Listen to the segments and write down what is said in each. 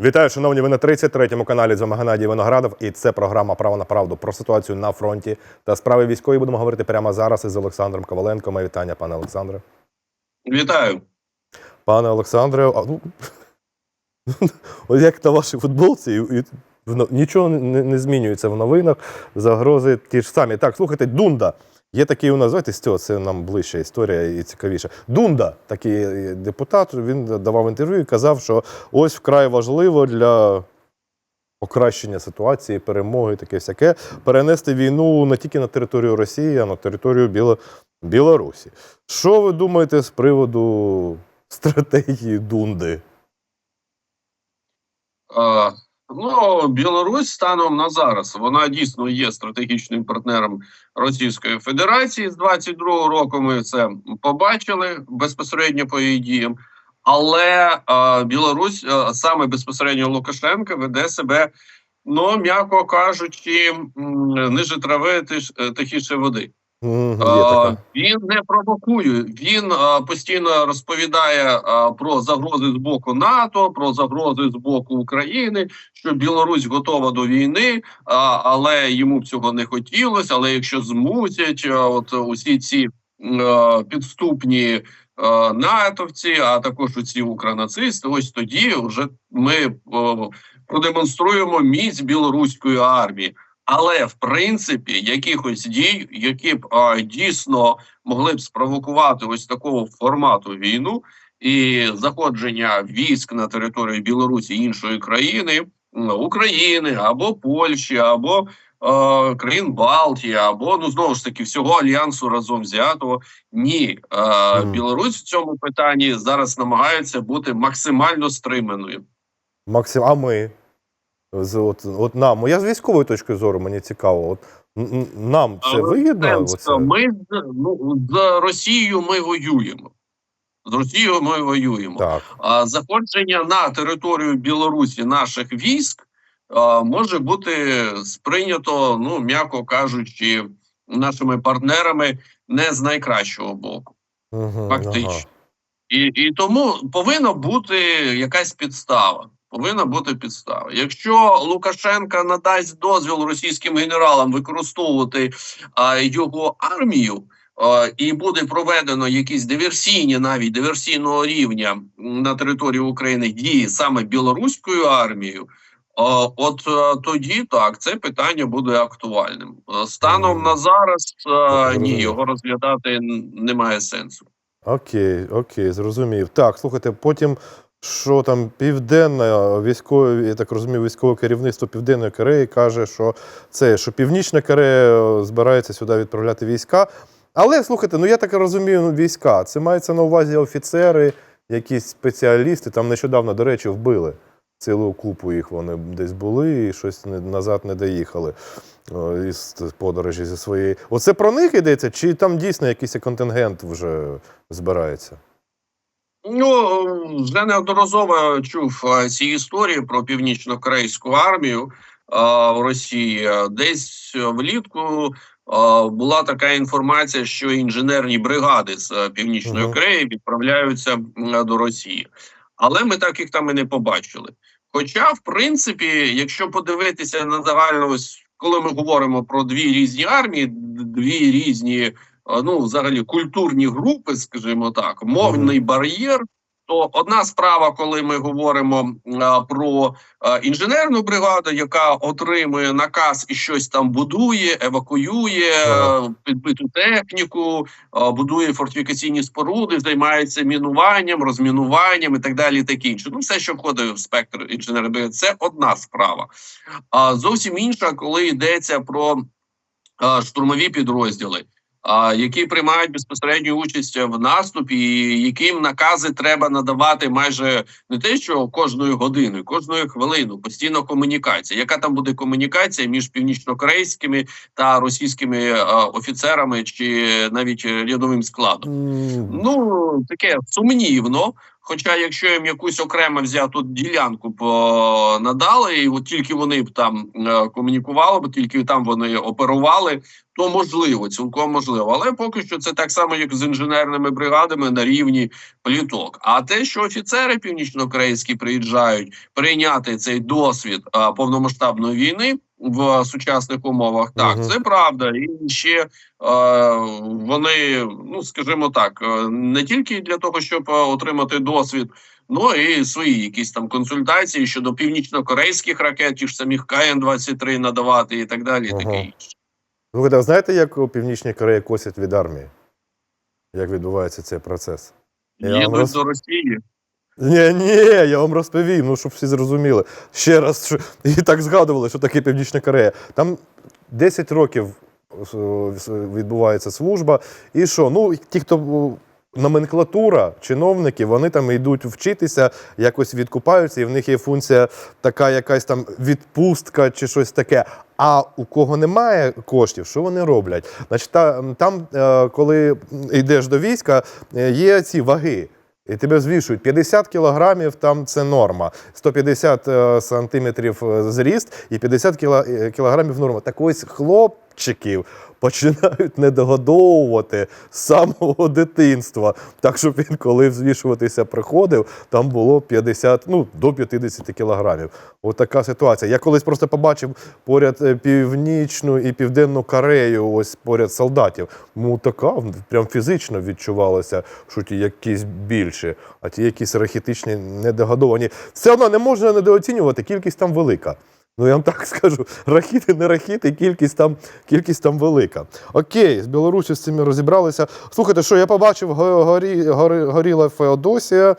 Вітаю, шановні. Ви на 33-му каналі з вами Геннадій Виноградов. І це програма Право на правду про ситуацію на фронті та справи військові. Будемо говорити прямо зараз із Олександром Коваленко. Моє вітання, пане Олександре. Вітаю. Пане Олександре, а, ну, ось як на вашій футболці, і, і, в- нічого не, не змінюється в новинах. Загрози ті ж самі. Так, слухайте, Дунда. Є такий у нас, знаєте, з цього це нам ближча історія і цікавіше. Дунда, такий е, депутат, він давав інтерв'ю і казав, що ось вкрай важливо для покращення ситуації, перемоги, таке всяке, перенести війну не тільки на територію Росії, а на територію Біло... Білорусі. Що ви думаєте з приводу стратегії Дунди? Е, ну, Білорусь станом на зараз вона дійсно є стратегічним партнером Російської Федерації з 22-го року. Ми це побачили безпосередньо по її діям. Але е, Білорусь е, саме безпосередньо Лукашенко веде себе, ну м'яко кажучи, ниже трави е, тихіше води. Е. Він не провокує. Він е, постійно розповідає е, про загрози з боку НАТО, про загрози з боку України, що Білорусь готова до війни, але йому б цього не хотілося. Але якщо змусять, от усі ці підступні натовці, а також ці укранацисти, ось тоді вже ми продемонструємо міць білоруської армії. Але в принципі якихось дій, які б а, дійсно могли б спровокувати ось такого формату війну і заходження військ на територію Білорусі іншої країни, України або Польщі, або е, країн Балтії, або ну знову ж таки всього альянсу разом взятого. Ні, е, Мгм. Білорусь в цьому питанні зараз намагається бути максимально стриманою. Максим, а ми? З, от, от нам, я з військової точки зору, мені цікаво. От, нам це вигідно? Оце? Ми ну, з Росією ми воюємо. З Росією ми воюємо. Так. А заходження на територію Білорусі наших військ а, може бути сприйнято, ну м'яко кажучи, нашими партнерами не з найкращого боку, Угу, фактично. І, і тому повинна бути якась підстава. Повинна бути підстава. Якщо Лукашенка надасть дозвіл російським генералам використовувати а, його армію, а, і буде проведено якісь диверсійні, навіть диверсійного рівня на території України дії саме білоруською армією. а, От е, тоді так це питання буде актуальним. Е, Станом на зараз е, ні, його розглядати немає сенсу. Окей, окей, зрозумів. Так, слухайте, потім що там південне військове, я так розумію, військове керівництво Південної Кореї каже, що це що Північна Корея збирається сюди відправляти війська. Але слухайте, ну я так розумію, ну, війська. Це мається на увазі офіцери, якісь спеціалісти. Там нещодавно, до речі, вбили. Цілу купу їх вони десь були і щось не, назад не доїхали о, із подорожі зі своєї. Оце про них йдеться, чи там дійсно якийсь контингент вже збирається? Ну вже неодноразово чув е, ці історії про північно-корейську армію е, в Росії. Десь влітку е, була така інформація, що інженерні бригади з північної Кореї відправляються до Росії, але ми так їх там і не побачили. Хоча, в принципі, якщо подивитися на загальну, ось коли ми говоримо про дві різні армії, дві різні ну, взагалі культурні групи, скажімо так, мовний бар'єр. То одна справа, коли ми говоримо а, про а, інженерну бригаду, яка отримує наказ і щось там будує, евакуює е, підбиту техніку, а, будує фортифікаційні споруди, займається мінуванням, розмінуванням і так далі. і Таке інше. Ну, все, що входить в спектр інженерної бригади, це одна справа. А зовсім інша, коли йдеться про а, штурмові підрозділи, які приймають безпосередню участь в наступі, і яким накази треба надавати майже не те, що кожної години, кожною хвилину, постійно комунікація. Яка там буде комунікація між північнокорейськими та російськими офіцерами чи навіть рядовим складом? Ну таке сумнівно. Хоча, якщо їм якусь окремо взяту ділянку надали, і от тільки вони б там е, комунікували, бо тільки там вони оперували, то можливо, цілком можливо. Але поки що це так само, як з інженерними бригадами на рівні пліток. А те, що офіцери північнокорейські приїжджають прийняти цей досвід повномасштабної війни в сучасних умовах, так Мгм. це правда, і ще е, вони, ну скажімо так, е, не тільки для того, щоб е, отримати досвід. Ну і свої якісь там консультації щодо північно-корейських ракет, ті ж самих КН-23 надавати і так далі. Ага. Таке інше. Слухайте, а знаєте, як у Північній Кореї косять від армії? Як відбувається цей процес? Я Їдуть роз- до Росії. Ні, ні, я вам розповім, ну щоб всі зрозуміли. Ще раз, що, і так згадували, що таке Північна Корея. Там 10 років е, відбувається служба. І що? Ну, ті, хто е, номенклатура, чиновники, вони там йдуть вчитися, якось відкупаються, і в них є функція така якась там відпустка чи щось таке. А у кого немає коштів, що вони роблять? Значить, там, е, коли йдеш до війська, е, є ці ваги. І тебе звішують 50 кілограмів, там це норма, 150 е, сантиметрів е, зріст і 50 кіла- е, кілограмів норма. Так ось хлопчиків починають недогодовувати з самого дитинства. Так, щоб він, коли взвішуватися приходив, там було 50, ну, до 50 кілограмів. От така ситуація. Я колись просто побачив поряд е, північну і південну Корею, ось поряд солдатів. Ну така прям фізично відчувалося, що ті якісь більші, а ті якісь рахітичні недогодовані. Все одно не можна недооцінювати, кількість там велика. Ну, я вам так скажу, рахіти, не рахіти, кількість там, кількість там велика. Окей, з Білорусі з цим розібралися. Слухайте, що я побачив, го- горі, горіла Феодосія,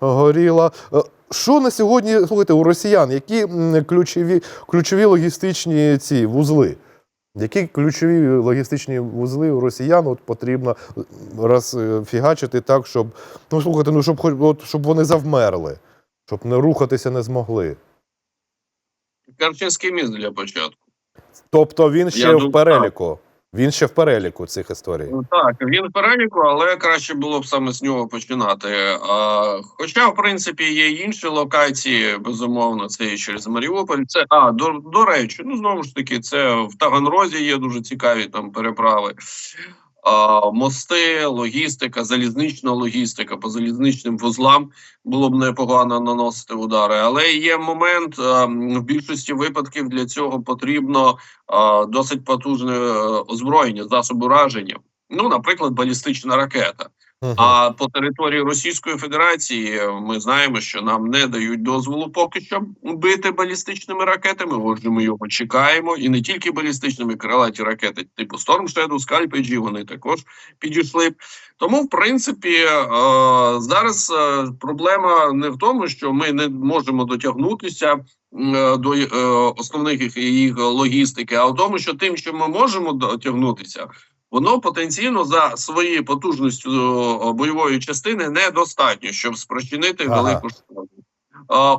горіла. Е, Що на сьогодні, слухайте, у росіян, які ключові, ключові логістичні ці вузли? Які ключові логістичні вузли у росіян от потрібно розфігачити так, щоб, ну слухайте, ну щоб от, щоб вони завмерли, щоб не рухатися не змогли. Керченський міст для початку. Тобто він ще думаю, в переліку. Він ще в переліку цих історій. Ну, Так, він в переліку, але краще було б саме з нього починати. А, хоча, в принципі, є інші локації, безумовно, це і через Маріуполь. Це а до, до речі, ну знову ж таки, це в Таганрозі є дуже цікаві там переправи. Мости, логістика, залізнична логістика по залізничним вузлам було б непогано наносити удари. Але є момент в більшості випадків для цього потрібно досить потужне е, озброєння, засоби ураження. Ну, наприклад, балістична ракета. А по території Російської Федерації е, ми знаємо, що нам не дають дозволу поки що бити балістичними ракетами. Отже, ми його чекаємо, і не тільки балістичними крилаті ракети, типу Storm Shadow, Scalp вони також підійшли. Тому, в принципі, е, зараз е, проблема не в тому, що ми не можемо дотягнутися до основних їх логістики, а в тому, що тим, що ми можемо дотягнутися, воно потенційно за своєю потужністю е, бойової частини недостатньо, щоб спричинити Ага. велику шкоду.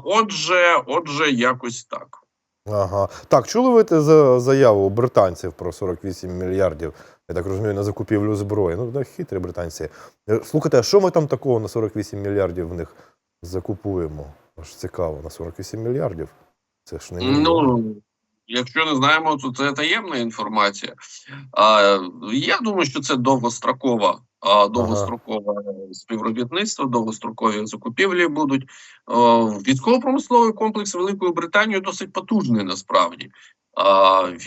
Отже, отже, якось так. Ага. Так, чули ви за заяву британців про 48 мільярдів, я так розумію, на закупівлю зброї. Ну, да, хитрі британці. Е, Слухайте, а що ми там такого на 48 мільярдів в них закупуємо? Аж цікаво, на 48 мільярдів. Це ж не. Ну, якщо не знаємо, то це таємна інформація. А, я думаю, що це довгострокова, довгострокове співробітництво, довгострокові закупівлі будуть. Військово-промисловий комплекс Великої Британії досить потужний насправді.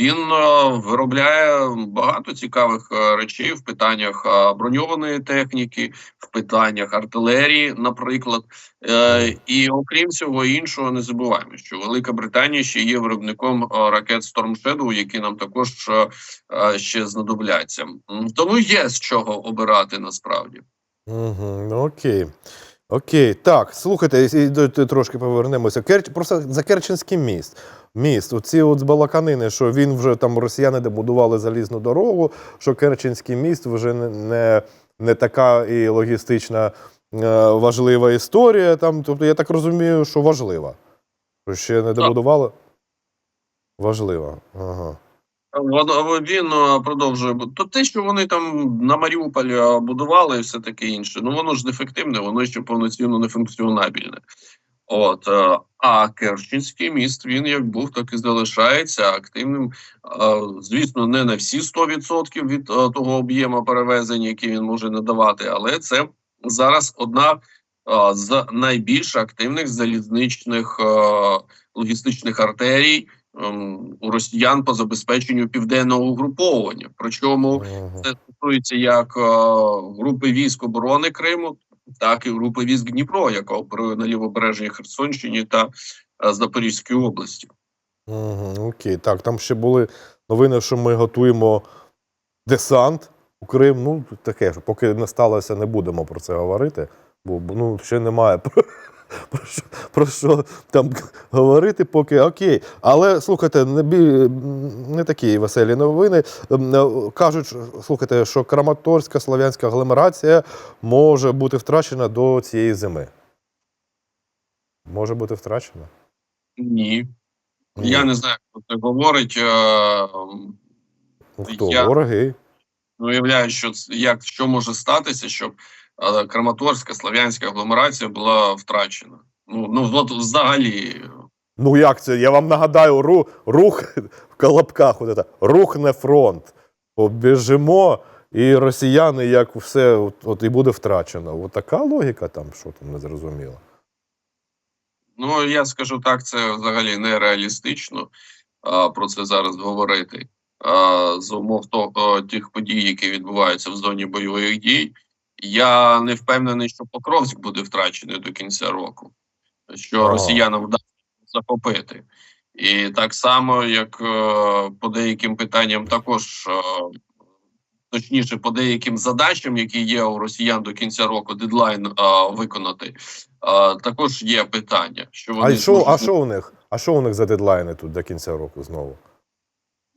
Він е, виробляє багато цікавих е, речей в питаннях е, броньованої техніки, в питаннях артилерії, наприклад. І окрім всього іншого, не забуваємо, що Велика Британія ще є виробником ракет Storm Shadow, які нам також ще знадобляться. Тому є з чого обирати насправді. Угу, окей. Окей, так, слухайте, і- трошки повернемося. Керч, просто за Керченський міст. Міст, оці от балаканини, що він вже там росіяни добудували залізну дорогу, що Керченський міст вже не, не, не така і логістична е, важлива історія. Там, тобто, я так розумію, що важлива. Що ще не добудували? Важлива. Ага. Він е, продовжує то те, що вони там на Маріуполі е, будували, і все таке інше. Ну воно ж дефективне, воно ще повноцінно не функціонабільне. От е, а Керченський міст він як був, так і залишається активним. Е, Звісно, не на всі 100% від е, того об'єму перевезень, який він може надавати, але це зараз одна з найбільш активних залізничних логістичних артерій ем, у росіян по забезпеченню південного угруповування. Причому це стосується як групи військ оборони Криму, так і групи військ Дніпро, яка оперує на лівобережній Херсонщині та е, Запорізькій області. Угу, Окей, так, там ще були новини, що ми готуємо десант у Крим. Ну, таке, ж, поки не сталося, не будемо про це говорити, бо ну, ще немає про, що, про що там говорити, поки окей. Але слухайте, не, бі, не такі веселі новини. Ем, е, Кажуть, слухайте, що Краматорська слав'янська агломерація може бути втрачена до цієї зими. Може бути втрачена? Ні, Ні. я не знаю, хто це говорить. Е, хто? я- Вороги. Ну, уявляю, що як що може статися, щоб Краматорська слав'янська агломерація була втрачена. Ну ну от взагалі. Ну як це? Я вам нагадаю, ру, рух в колобках, от це, рухне фронт. Побіжимо, і росіяни, як все, от, от і буде втрачено. От така логіка там, що там не зрозуміло. Ну я скажу так, це взагалі нереалістично а, про це зараз говорити. А, з умов того тих подій, які відбуваються в зоні бойових дій. Я не впевнений, що Покровськ буде втрачений до кінця року, що росіянам вдасться захопити. І так само, як е, по деяким питанням, також е, точніше, по деяким задачам, які є у росіян до кінця року, дедлайн е, виконати. е, також є питання, що вони А що, зможуть- а що у них? А що у них за дедлайни тут до кінця року знову?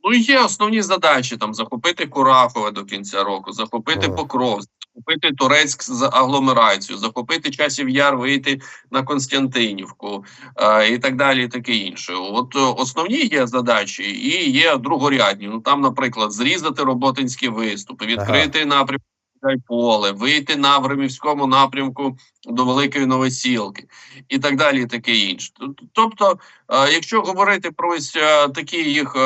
Ну, є основні задачі там захопити Курахове до кінця року, захопити Ага. Покровськ, захопити Турецьк з агломерацію, захопити часів яр, вийти на Константинівку е, і так далі, і таке інше. От е, основні є задачі, і є другорядні. Ну там, наприклад, зрізати роботинські виступи, відкрити напрямок поле, вийти на Времівському напрямку до Великої Новосілки і так далі, і таке інше. Тобто. Е, Якщо говорити про ось такі їх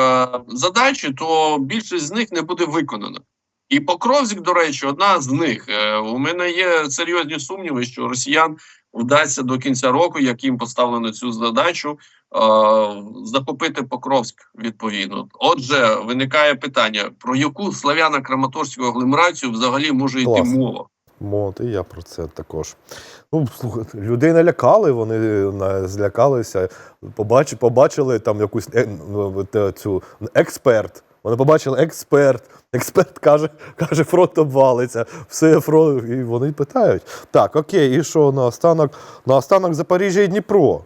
задачі, то більшість з них не буде виконана. І Покровськ, до речі, одна з них. Е, У мене є серйозні сумніви, що росіян вдасться до кінця року, як їм поставлено цю задачу, е, захопити Покровськ відповідно. Отже, виникає питання: про яку славяно-краматорську агломерацію взагалі може йти Клас. мова? От, і я про це також. Ну, слухайте, людей налякали, вони злякалися, побачили, побачили там якусь е, ну, цю експерт. Вони побачили експерт. Експерт каже, каже, фронт обвалиться. Все фронт. І вони питають: так, окей, і що наостанок? Наостанок Запоріжжя і Дніпро.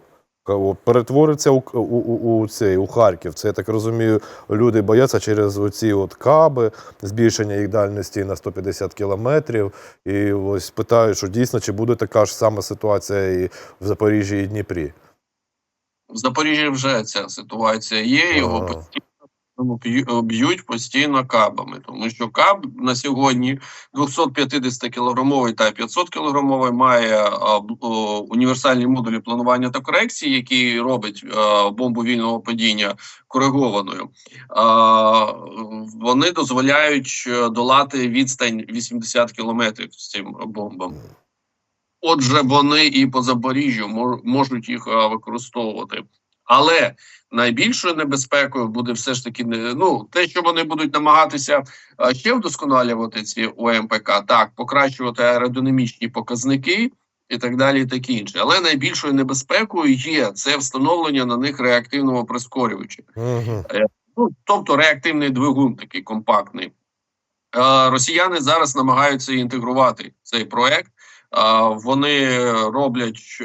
Перетвориться у, у, у, у цей у Харків. Це я так розумію, люди бояться через оці от каби, збільшення їх дальності на 150 кілометрів. І ось питають, що дійсно чи буде така ж сама ситуація і в Запоріжжі і Дніпрі. В Запоріжжі вже ця ситуація є. Його постійно б'ють постійно кабами, тому що каб на сьогодні 250 кілограмовий та 500 кілограмовий має а, о, універсальні модулі планування та корекції, які робить бомбу вільного падіння коригованою. Вони дозволяють е, долати відстань 80 кілометрів з цим бомбам. Отже, вони і по Запоріжжю можуть їх використовувати. Але найбільшою небезпекою буде все ж таки ну те, що вони будуть намагатися ще вдосконалювати ці ОМПК, так покращувати аеродинамічні показники і так далі, і таке інше. Але найбільшою небезпекою є це встановлення на них реактивного прискорювача. Угу. Ну, тобто реактивний двигун такий компактний. Е, Росіяни зараз намагаються інтегрувати цей проект. Вони роблять е,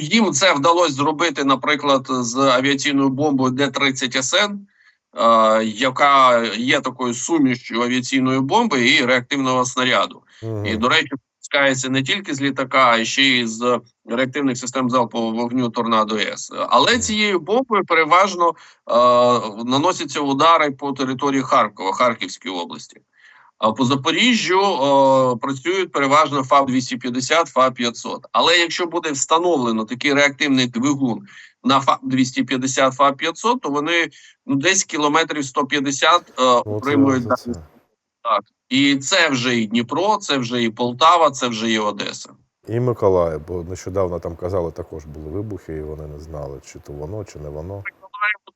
їм це вдалося зробити, наприклад, з авіаційною бомбою Д-30 СН, яка є такою сумішчю авіаційної бомби і реактивного снаряду. І, до речі, запускається не тільки з літака, а ще й з реактивних систем залпового вогню Торнадо С. Але цією бомбою переважно е, наносяться удари по території Харкова, Харківської області. А по Запоріжжю е, працюють переважно ФАП 250, ФАП 500. Але якщо буде встановлено такий реактивний двигун на ФАП 250, ФАП 500, то вони ну десь кілометрів 150 е, отримують це. і це вже і Дніпро, це вже і Полтава, це вже і Одеса. І Миколаїв, бо нещодавно там казали, також були вибухи, і вони не знали, чи то воно, чи не воно.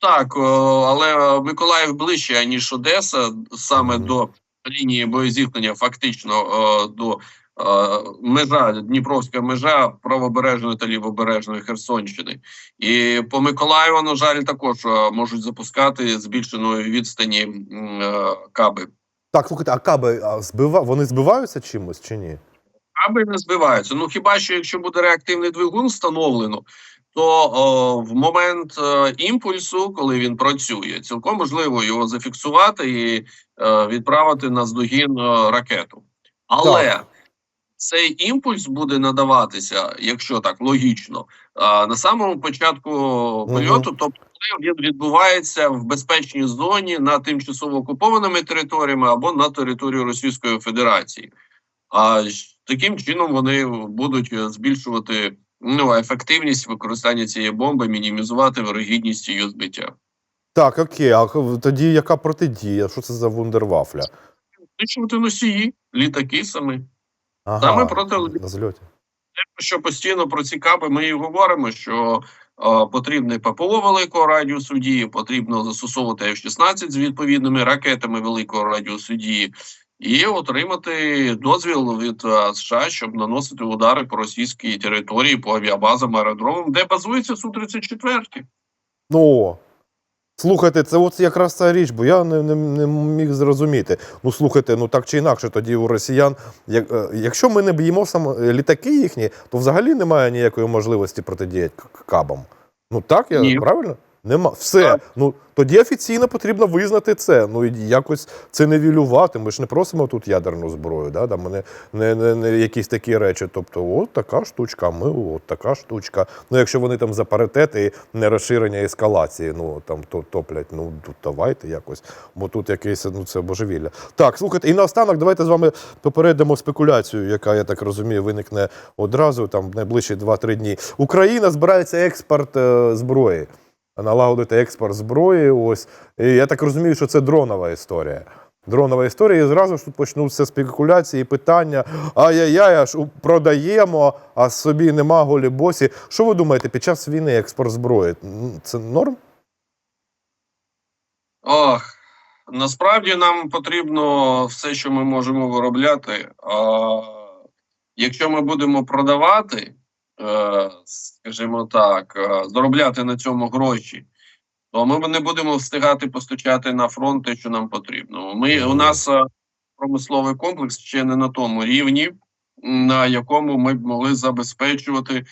Так, але Миколаїв ближче ніж Одеса, саме Мгм. до лінії боєзіткнення, фактично о, до е, межа Дніпровська межа правобережної та лівобережної Херсонщини. І по Миколаєву, на жаль, також е, можуть запускати збільшеної відстані е, каби. Так, слухайте, а каби а збива... вони збиваються чимось чи ні? Каби не збиваються. Ну хіба що якщо буде реактивний двигун встановлено, то о, в момент е, імпульсу, коли він працює, цілком можливо його зафіксувати і е, відправити на здогін е, ракету. Але Так. цей імпульс буде надаватися, якщо так логічно, е, на самому початку польоту, тобто він відбувається в безпечній зоні на тимчасово окупованими територіями або на території Російської Федерації. А таким чином вони будуть е, збільшувати ну, ефективність використання цієї бомби, мінімізувати вирогідність її збиття. Так, окей, а тоді яка протидія? Що це за вундервафля? Знищувати носії, літаки самі. Ага, Саме проти зльоті. Що постійно про ці каби ми і говоримо, що е, потрібне ППО великого радіусу дії, потрібно застосовувати F-16 з відповідними ракетами великого радіусу дії, і отримати дозвіл від е, США, щоб наносити удари по російській території, по авіабазам, аеродромам, де базується су 34 Ну, слухайте, це от якраз ця річ, бо я не, не, не міг зрозуміти. Ну, слухайте, ну так чи інакше, тоді у росіян, як, е, якщо ми не б'ємо сам е, літаки їхні, то взагалі немає ніякої можливості протидіяти кабам. Ну так, я Ні. правильно? Нема. Все. Ну тоді офіційно потрібно визнати це. Ну і якось це нивелювати. Ми ж не просимо тут ядерну зброю, да? Там не, не, не, не якісь такі речі. Тобто, от така штучка, ми от така штучка. Ну, якщо вони там за паритет і не розширення ескалації, ну там то топлять, ну тут давайте якось. Бо тут якесь ну це божевілля. Так, слухайте, і наостанок давайте з вами попередимо спекуляцію, яка я так розумію, виникне одразу там найближчі 2-3 дні. Україна збирається експорт е, зброї. Налагодити експорт зброї. Ось і я так розумію, що це дронова історія. Дронова історія, і зразу ж тут почнуться спекуляції, питання. Ай-яй-яй, аж продаємо, а собі нема голі босі. Що ви думаєте, під час війни експорт зброї? Це норм? Ох, насправді нам потрібно все, що ми можемо виробляти. А якщо ми будемо продавати, скажімо так, е, заробляти на цьому гроші, то ми не будемо встигати постачати на фронт те, що нам потрібно. Ми у нас е, промисловий комплекс ще не на тому рівні, на якому ми б могли забезпечувати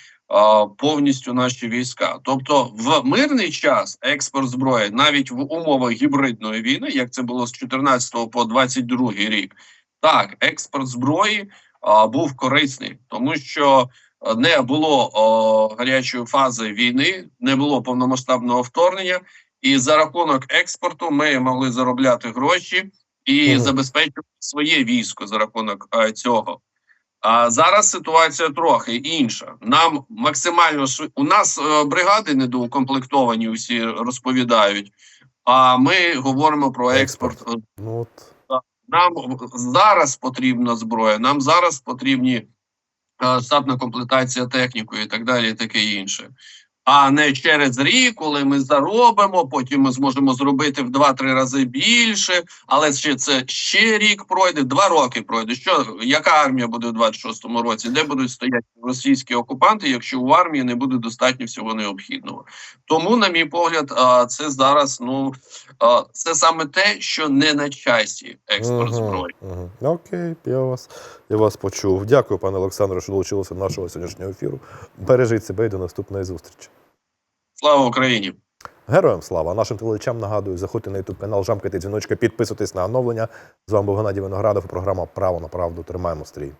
повністю наші війська. Тобто, в мирний час експорт зброї, навіть в умовах гібридної війни, як це було з 14 по 22 рік, так експорт зброї а, був корисний, тому що е, не було о, гарячої фази війни, не було повномасштабного вторгнення, і за рахунок експорту ми могли заробляти гроші і Мгм. забезпечувати своє військо за рахунок е, цього. А зараз ситуація трохи інша. Нам максимально швид- у нас е, бригади недоукомплектовані, усі розповідають. А ми говоримо про експорт. Експорт. Ну Нам зараз потрібна зброя, нам зараз потрібні штатна комплектація технікою і так далі, і таке інше. А не через рік, коли ми заробимо, потім ми зможемо зробити в 2-3 рази більше, але ще це ще рік пройде, два роки пройде. Що яка армія буде в 26-му році? Де будуть стояти російські окупанти, якщо у армії не буде достатньо всього необхідного? Тому, на мій погляд, це зараз ну це саме те, що не на часі експорт зброї. Окей, я вас, я вас почув. Дякую, пане Олександре, що долучилися до нашого сьогоднішнього ефіру. Бережіть себе і до наступної зустрічі. Слава Україні! Героям слава! Нашим телечам нагадую, заходьте на YouTube канал, жамкайте дзвіночка, підписуйтесь на оновлення. З вами був Геннадій Виноградов програма Право на правду. Тримаємо стрій.